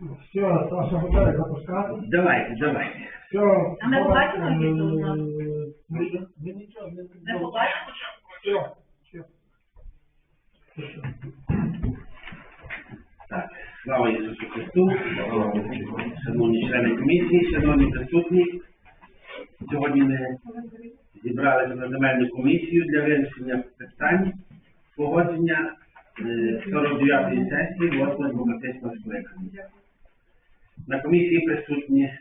Все, Саша готовий запускати. Давайте, давайте. Все. А ми побачимо, які тут у нас? Ми ми нічого не Не побачимо? Все, все. Все. Так, слава Ісусу Христу, шановні члени комісії, шановні присутні. Сьогодні ми зібралися на земельну комісію для вирішення питань погодження е, 49-ї сесії 8-го демократичного скликання. На комісії присутні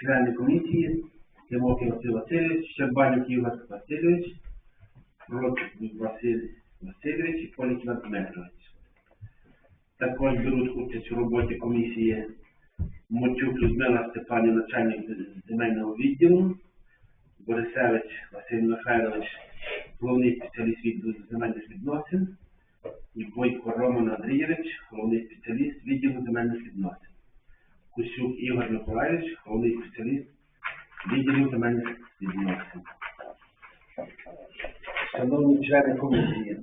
члени комісії Тимофій Василь Васильович, Щербанюк Ігор Васильович, Ротик Василь Васильович і Полік Іван Дмитрович. Також беруть участь у роботі комісії Мочук Людмила Степанівна, начальник земельного відділу, Борисевич Василь Михайлович, головний спеціаліст відділу земельних відносин, Бойко Роман Андрійович, головний спеціаліст відділу земельних відносин. Кусюк Ігор Миколаївич, головний спеціаліст відділу земельних відносин. Шановні члени комісії,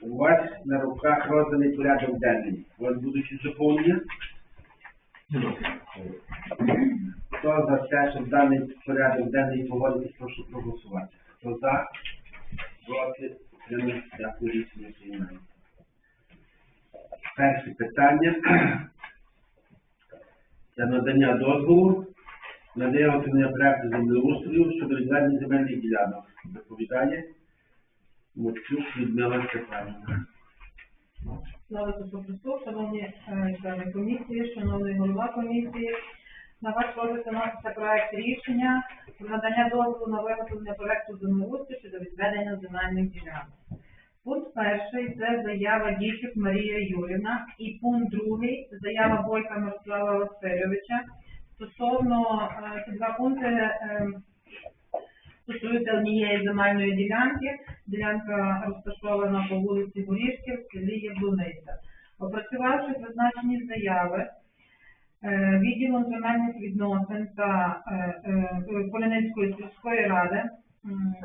у вас на руках розданий порядок денний. У вас будуть якісь доповнення? Хто за те, щоб даний порядок денний погодитись, прошу проголосувати. Хто за, проти, дякую, рішення приймається. Перше питання. Це надання дозволу на виготовлення проекту землеустрою щодо відведення земельних ділянок. Доповідає Мочук Людмила Степанівна. Слава Христу, шановні е, члени комісії, шановний голова комісії. На ваш розгляд виноситься проект рішення про надання дозволу на виготовлення проекту землеустрою щодо відведення земельних ділянок. Пункт перший це заява Дічук Марія Юрівна і пункт другий заява Бойка Мирослава Васильовича. Стосовно е, ці два пункти е, стосуються однієї земельної ділянки. Ділянка розташована по вулиці Горішків в селі Яблуниця. Опрацювавши зазначені заяви, е, відділом земельних відносин та е, сільської ради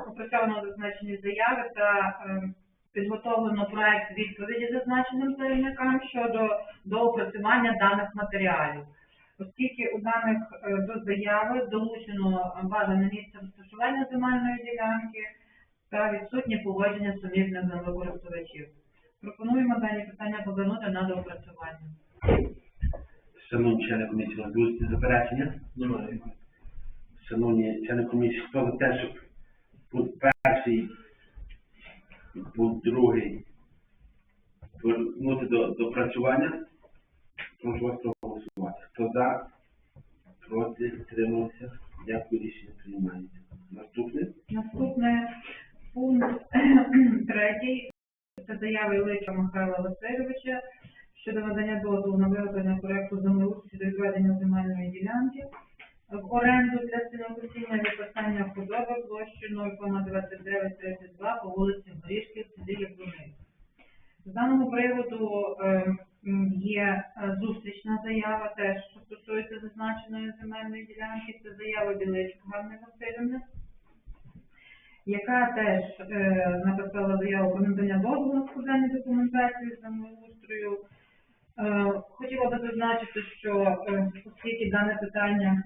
опрацьовано зазначені заяви та е, підготовлено проект відповіді зазначеним заявникам щодо доопрацювання даних матеріалів. Оскільки у даних е, до заяви долучено бажане місце розташування земельної ділянки та відсутнє погодження сумісних землекористувачів. Пропонуємо дані питання повернути на доопрацювання. Шановні члени комісії, у вас будуть заперечення? Немає. Шановні члени комісії, хто за те, щоб пункт перший пункт другий повернути до, до працювання, прошу вас проголосувати. Хто за, проти, утримався, дякую, рішення приймається. Наступне. Наступне пункт третій. Це заява Ілича Михайла Васильовича щодо надання дозволу на виготовлення проекту землеустрою щодо відведення земельної ділянки в оренду для сінокосіння виписання худоби площею 0,2932 по вулиці Горішки в селі Яблуниця. З даного приводу е, м, є е, зустрічна заява, теж що стосується зазначеної земельної ділянки. Це заява Ганни Васильівни, яка теж е, написала заяву про надання дозволу на складання документації землеустрою. Е, хотіла би зазначити, що е, оскільки дане питання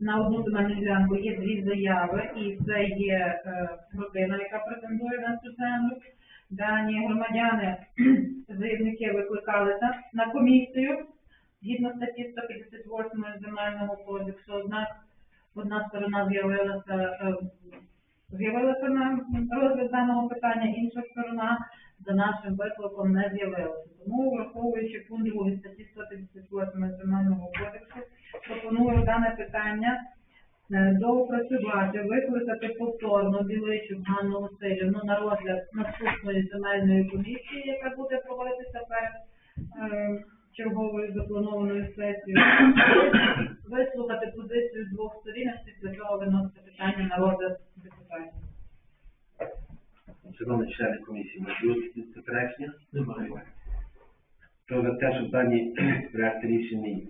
на одну земельну ділянку є дві заяви, і це є е, родина, яка претендує на цю землю. Дані громадяни, заявники викликалися на комісію згідно статті 158 земельного кодексу, однак одна сторона з'явилася е, з'явилася на розгляд даного питання, інша сторона за нашим викликом не з'явилася. Тому, враховуючи пункт 2 статті 158 земельного кодексу, пропоную дане питання е, доопрацювати, викликати повторно Біличу Ганну Васильівну на розгляд наступної земельної комісії, яка буде проводитися перед черговою запланованою сесією, вислухати позицію з двох сторін, після цього виносити питання на розгляд депутатів. Шановні члени комісії, якісь заперечення? Немає. Хто за те, щоб дані проекти рішення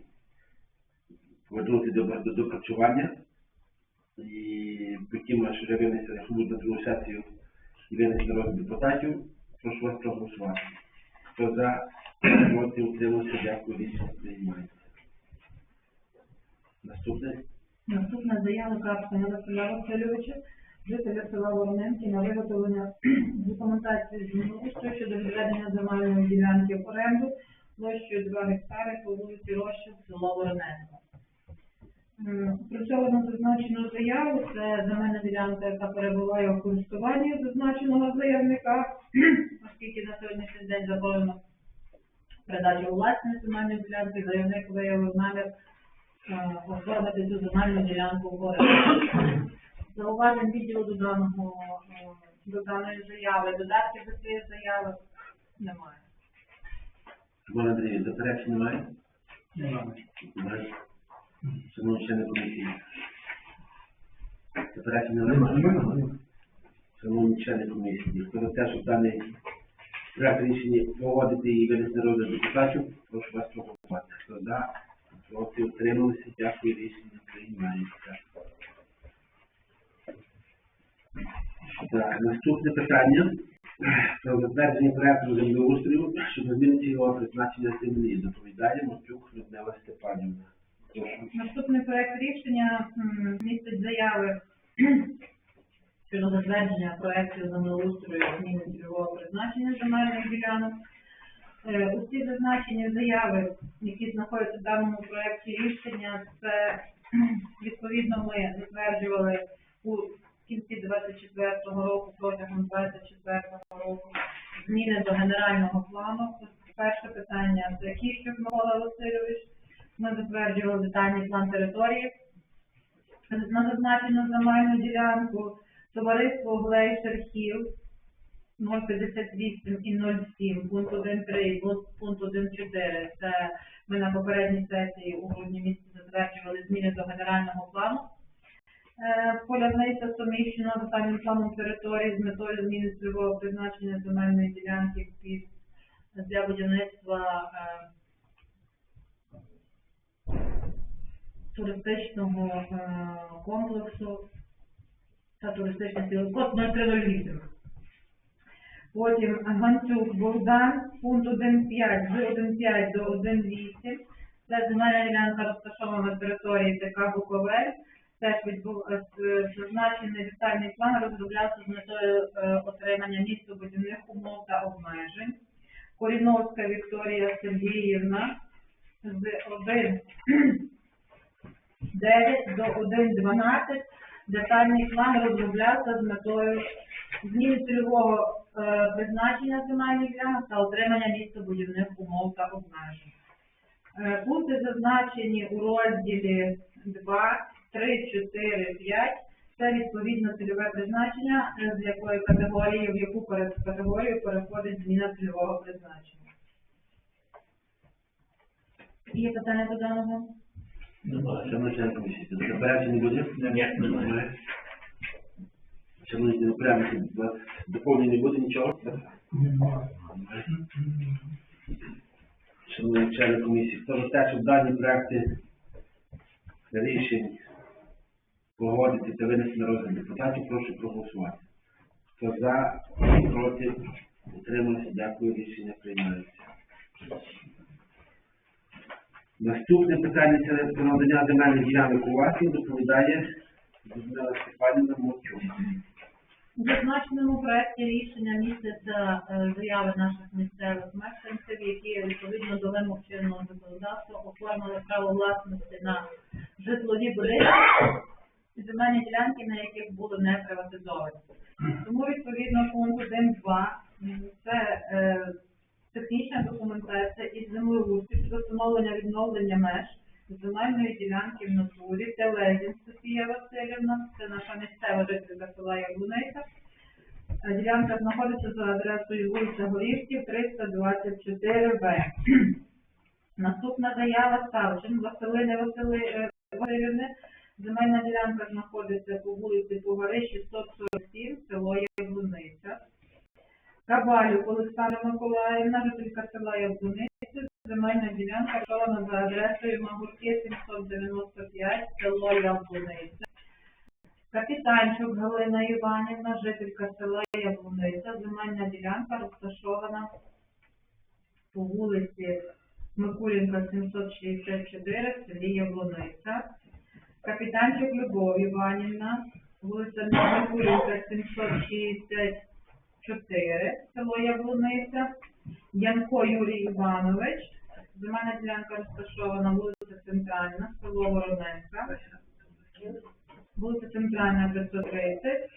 повернути до, до допрацювання і потім, що вже винесе, якщо буде на другу сесію і винесе на розгляд депутатів, прошу вас проголосувати. Хто за, Проти утримався, дякую, рішення приймається. Наступне. Наступна заява Капсана Василя Васильовича, жителя села Вороненки на виготовлення документації з землеустрою щодо відведення земельної ділянки в оренду площею 2 гектари по вулиці Роща, село Вороненко. М, Працьовано зазначену заяву, це земельна ділянка, яка перебуває у користуванні зазначеного заявника, оскільки на сьогоднішній день заборонено передачу у власність земельної ділянки, заявник виявив намір е, оформити цю земельну ділянку в оренду. Зауважень відділу до даного е, до даної заяви, додатки до цієї заяви немає. Микола Андрійович, заперечень немає? Немає. Немає. Шановні члени комісії. Заперечень Немає. немає? Немає. Шановні члени комісії, хто за те, щоб даний проект рішення погодити і винести на розгляд депутатів, прошу вас проголосувати. Хто за, проти, утрималися, дякую, рішення приймається. Так, наступне питання про затвердження проекту землеустрою щодо зміни цільового призначення землі. Доповідає Матюк Людмила Степанівна. Наступний проект рішення містить заяви щодо затвердження проектів землеустрою зміни цільового призначення земельних ділянок. Е, Усі зазначені заяви, які знаходяться в даному проекті рішення, це відповідно ми затверджували у кінці 24-го року, протягом 24-го року зміни до генерального плану. Перше питання це Кіщук Микола Васильович. Ми затверджували детальний план території на зазначену земельну ділянку. Товариство Глейшер Хіл 058 і 07, пункт 1.3 і пункт 1.4. Це ми на попередній сесії у грудні місяці затверджували зміни до генерального плану. Е, Полярниця суміщена детальним планом території з метою зміни цільового призначення земельної ділянки під для будівництва е, туристичного е, комплексу та туристичних цілокос 0308. Потім Гантюк Богдан, пункт 1.5, з 1.5 до 1.8. Це земельна ділянка розташована на території ТК Буковель. Теж відбув е, зазначений детальний план розроблявся з метою е, отримання містобудівних умов та обмежень. Коріновська Вікторія Сергіївна з 1 9 до 1.12 детальний план розроблявся з метою зміни цільового е, призначення земельних ділянок та отримання містобудівних умов та обмежень. Е, пункти зазначені у розділі 2, 3, 4, 5. Це відповідно цільове призначення, е, з якої категорії, в яку категорію переходить зміна цільового призначення. Є питання до даного? Шановні члени комісії, заперечень не буде? Ні. Немає. Шановні, не окремі, доповнення не буде нічого? Немає. Шановні члени комісії, хто за те, щоб дані проекти рішень погодити та винести на розгляд депутатів, прошу проголосувати. Хто за, проти, утримався, дякую, рішення приймається. Наступне питання про надання земельних ділянок у власність доповідає Людмила Степанівна Мовчук. У зазначеному проекті рішення містяться е, заяви наших місцевих мешканців, які відповідно до вимог чинного законодавства оформили право власності на житлові будинки і земельні ділянки, на яких були не приватизовані. Тому відповідно пункт 1.2 м, це е, технічна документація із землеустрою щодо встановлення відновлення меж земельної ділянки в натурі. Це Лезін Софія Васильівна, це наша місцева жителька села Яблуниця. Е, Ділянка знаходиться за адресою вулиця Горівків, 324В. Наступна заява Ставчин Василини Васили е, Земельна ділянка знаходиться по вулиці Погори, 647, село Яблуниця. Кабалюк Олександра Миколаївна, жителька села Яблуниця. Земельна ділянка розташована за адресою Магурки 795, село Яблуниця. Капітанчук Галина Іванівна, жителька села Яблуниця. Земельна ділянка розташована по вулиці Микулінка, 764, в селі Яблониця. Капітанчик Любов Іванівна, вулиця Микулінка, 764, село Яблониця. Янко Юрій Іванович, земельна ділянка розташована вулиця Центральна, село Вороненка. Вулиця Центральна, 530.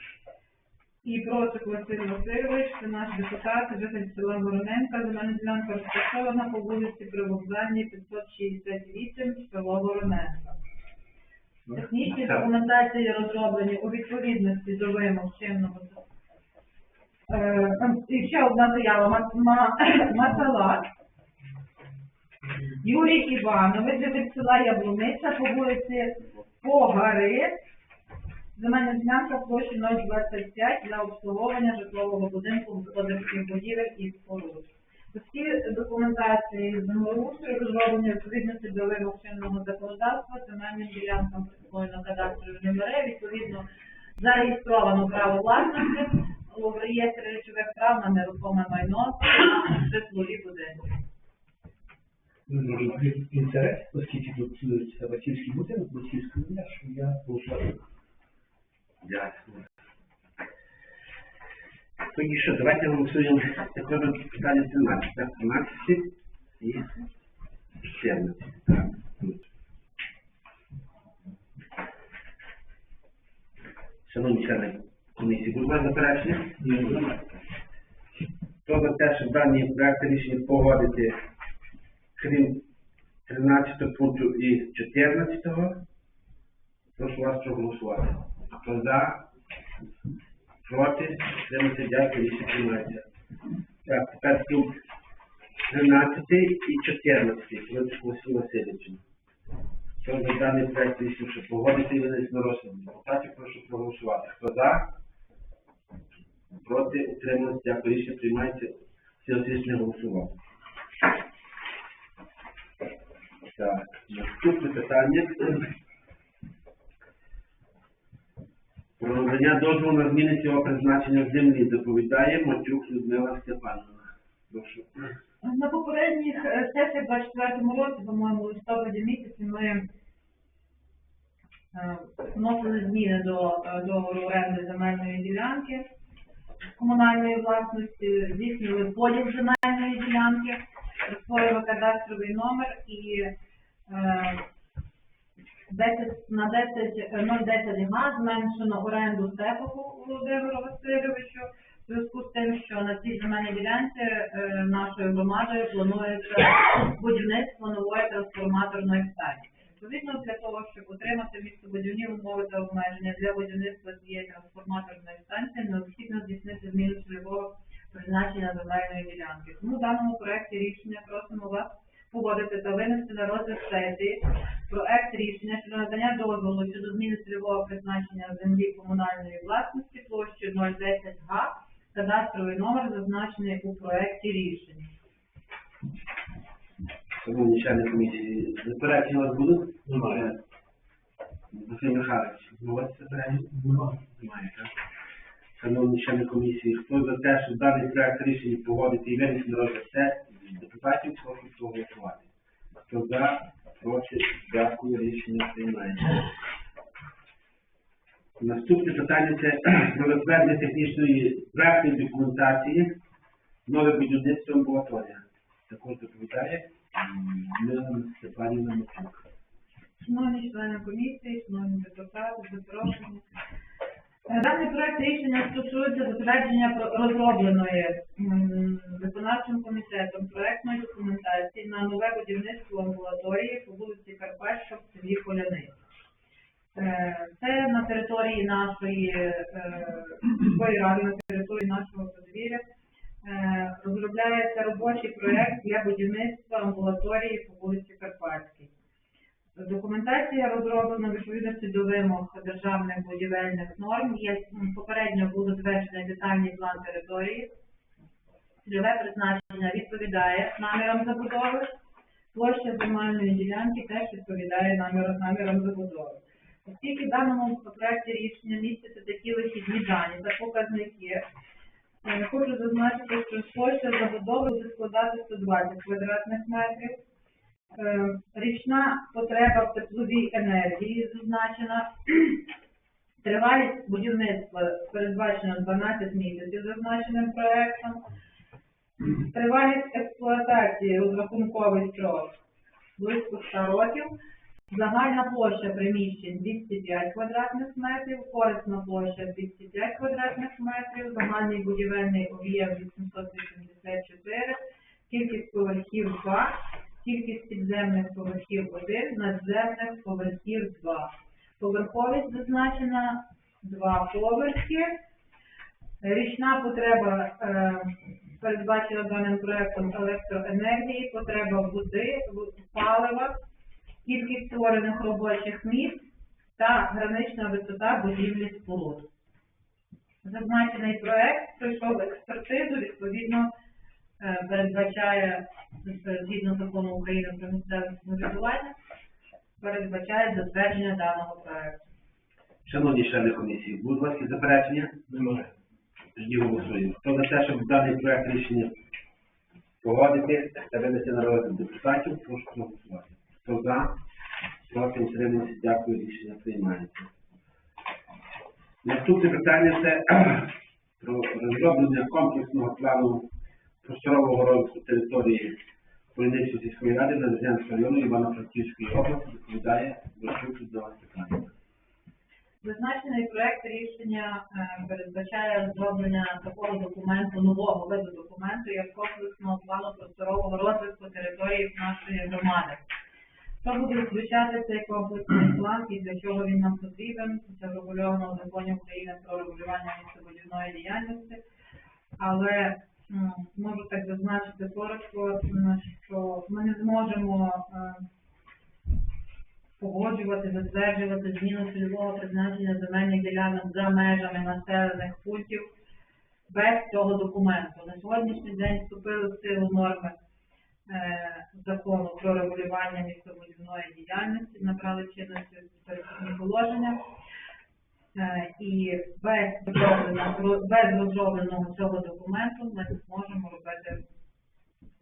І Процик Василь Васильович, це наш депутат, житель села Вороненка, земельна ділянка розташована по вулиці Привокзальній, 568, село Вороненка. Технічні документації розроблені у відповідності до вимог чинного закону. Е, І ще одна заява. Ма- Ма- Маталак. Юрій Іванович, житель села Яблуниця по вулиці Погари. Земельна ділянка площі 025 для обслуговування житлового будинку господарських будівель і споруд. Усі документації з землеустрою розроблені відповідності до вимог чинного законодавства, земельним ділянкам присвоєно кадастрові номери, відповідно зареєстровано право власності у реєстрі речових прав на нерухоме майно житлові будинки. Може інтерес, оскільки тут е, батьківський будинок, батьківська земля, що я голосую. Ясно. Тоді що, давайте голосуємо тепер питання 13, так? 13 і 14. Так. Шановні члени комісії, ласка, заперечення? Хто за те, щоб дані проекти рішення погодити, крім 13 пункту і 14, прошу вас проголосувати. Хто за? Проти? Тримати дякую, рішення приймається. Так, тепер пункт 13 і 14. Величко Василь Васильович. Хто за даний проект рішення, щоб погодити винести на розгляд депутатів, прошу проголосувати. Хто за? Проти? Утрималися? Дякую, рішення приймається. Рішення голосували. Так, наступне питання. Про надання дозволу на зміни цього призначення землі доповідає Матюк Людмила Степанівна. Прошу. На попередніх е, сесіях в 24 році, по-моєму, листопаді місяці ми е, вносили зміни до е, договору оренди земельної ділянки комунальної власності, здійснювали поділ земельної ділянки, присвоїли кадастровий номер і е, 10, на 10, е, 010 га зменшено оренду Степаку Володимиру Васильовичу в зв'язку з тим, що на цій земельній ділянці е, нашою громадою планується будівництво нової трансформаторної станції. Відповідно, для того, щоб отримати містобудівні умови та обмеження для будівництва цієї трансформаторної станції, необхідно здійснити зміну цільового призначення земельної ділянки. Тому в даному проекті рішення просимо вас погодити та винести на розгляд сесії проект рішення щодо надання дозволу щодо зміни цільового призначення землі комунальної власності площею 010 га, кадастровий номер зазначений у проекті рішення. Шановні члени комісії, заперечення у вас будуть? Немає. Василь Михайлович, у вас заперечення? Немає. Немає, так? Шановні члени комісії, хто за те, щоб даний проект рішення погодити і винести на розгляд сесії, депутатів прошу проголосувати. Хто за, проти, дякую, рішення приймається. Наступне питання це про затвердження технічної проектної документації, нове будівництво амбулаторія. Також доповідає м, Мила Степанівна Шановні члени комісії, шановні депутати, запрошені. Е, Даний проект рішення стосується затвердження розробленої виконавчим комітетом проектної документації на нове будівництво амбулаторії по вулиці Карпатська в селі Поляниці. Е, Це на території нашої е, міської ради, на території нашого подвір'я. Розробляється робочий проект для будівництва амбулаторії по вулиці Карпатській. Документація розроблена відповідності до вимог державних будівельних норм. Є попередньо був затверджений детальний план території. Цільове призначення відповідає намірам забудови. Площа земельної ділянки теж відповідає намірам, намірам забудови. Оскільки в даному проекті рішення містяться такі вихідні дані та показники, Хочу зазначити, що площа забудови буде складати 120 квадратних метрів. Е, Річна потреба в тепловій енергії зазначена. Тривалість будівництва передбачена 12 місяців зазначеним проектом. Тривалість експлуатації розрахунковий строк близько 100 років. Загальна площа приміщень 205 квадратних метрів, корисна площа 205 квадратних метрів, загальний будівельний об'єм 884, кількість поверхів 2, кількість підземних поверхів 1, надземних поверхів 2. Поверховість зазначена 2 поверхи. Річна потреба е, передбачена даним проектом електроенергії, потреба води, в- палива, кількість створених робочих місць та гранична висота будівлі споруд. Зазначений проект пройшов експертизу, відповідно е, передбачає, згідно закону України про місцеве самоврядування, передбачає затвердження даного проекту. Шановні члени комісії, будуть у вас заперечення? Немає. Тоді голосуємо. Хто за те, щоб даний проект рішення погодити та винести на розгляд депутатів, прошу проголосувати. Хто за, проти утримався, дякую, рішення приймається. Наступне питання це про розроблення комплексного плану просторового розвитку території Поліничної сільської ради Надземського району Івано-Франківської області відповідає до вас питання. Зазначений проект рішення е, передбачає розроблення такого документу, нового виду документу, як комплексного плану просторового розвитку території нашої громади. Що буде включати цей комплексний план і для чого він нам потрібен? Це врегульовано в законі України про регулювання містобудівної діяльності. Але м, можу так зазначити коротко, що ми не зможемо е, погоджувати, затверджувати зміну цільового призначення земельних ділянок за межами населених пунктів без цього документу. На сьогоднішній день вступили в силу норми закону про регулювання містобудівної діяльності, набрали чинності перехідні положення. Е, і без розробленого, цього документу ми зможемо робити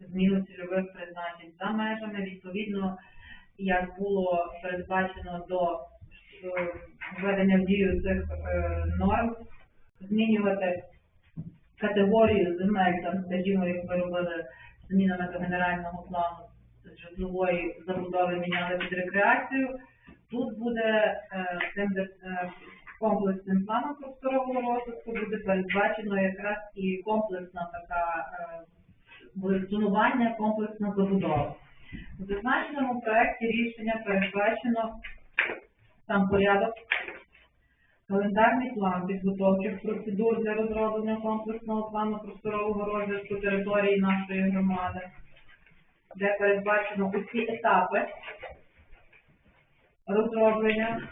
зміну цільових призначень за межами. Відповідно, як було передбачено до е, введення в дію цих е, норм, змінювати категорію земель, скажімо, як ми робили змінами до генерального плану житлової забудови міняли під рекреацію. Тут буде е, цим е, комплексним планом просторового розвитку буде передбачено якраз і комплексна така е, зонування, комплексна забудова. У зазначеному проекті рішення передбачено сам порядок, календарний план підготовчих процедур для розроблення комплексного плану просторового розвитку території нашої громади, де передбачено усі етапи розроблення,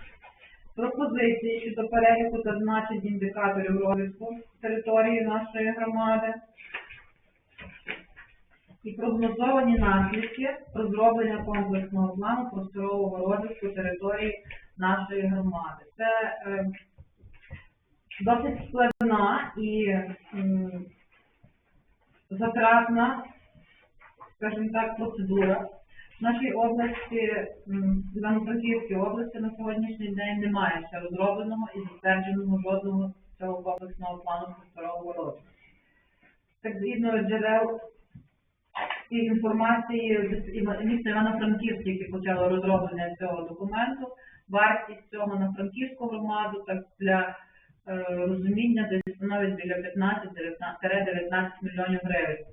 пропозиції щодо переліку та значень індикаторів розвитку території нашої громади, і прогнозовані наслідки розроблення комплексного плану просторового розвитку території нашої громади. Це е, досить складна і затратна, скажімо так, процедура. В нашій області, Івано-Франківській області на сьогоднішній день немає ще розробленого і затвердженого жодного цього комплексного плану просторового розвитку. Так згідно джерел і інформації міста Івано-Франківськ, яке почало розроблення цього документу, вартість цього на франківську громаду, так для розуміння, десь становить біля 15-19 мільйонів гривень.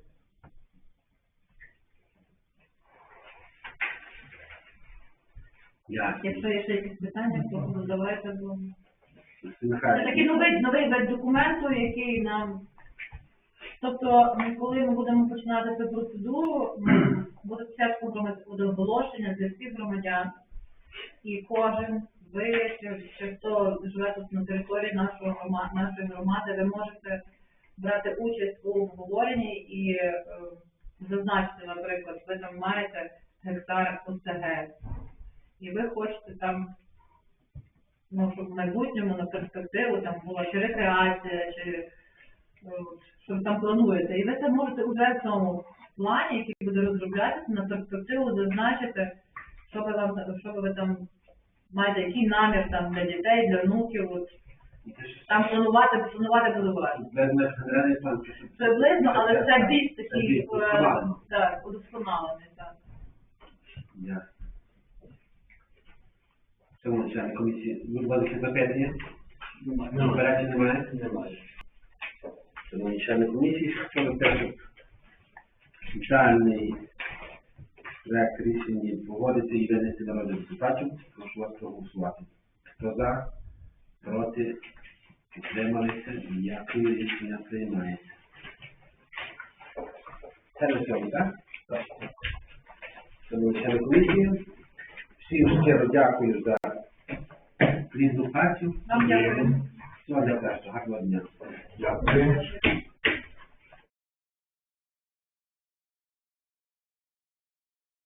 Якщо є ще якісь питання, то задавайте. бо Це такий новий, новий вид документу, який нам. Тобто, коли ми будемо починати цю процедуру, буде спочатку буде оголошення для всіх громадян, і кожен, ви чи, хто живе тут на території нашого грома- нашої громади, ви можете брати участь у обговоренні і е, зазначити, наприклад, ви там маєте гектар ОСГ, і ви хочете там ну, щоб в майбутньому на перспективу там була чи рекреація, чи що ви там плануєте. І ви це можете вже в цьому плані, який буде розроблятися, на перспективу зазначити, що ви вам що ви там маєте, який намір там для дітей, для внуків, от там планувати, планувати буде важко. Приблизно, але це більш такий більш е, удосконалений. так, удосконалений, так. Шановні члени комісії, ласка, запитання? Заперечень немає? Немає. Шановні члени комісії, хто те, щоб спеціальний проект рішення погодити і винести на розгляд депутатів, прошу вас проголосувати. Хто за, проти, підтрималися, ніякої рішення приймається. Це на цьому, так? Так. Шановні члени комісії, всім щиро дякую за плідну працю. Дякую. Всього найкращого, гарного дня. Дякую.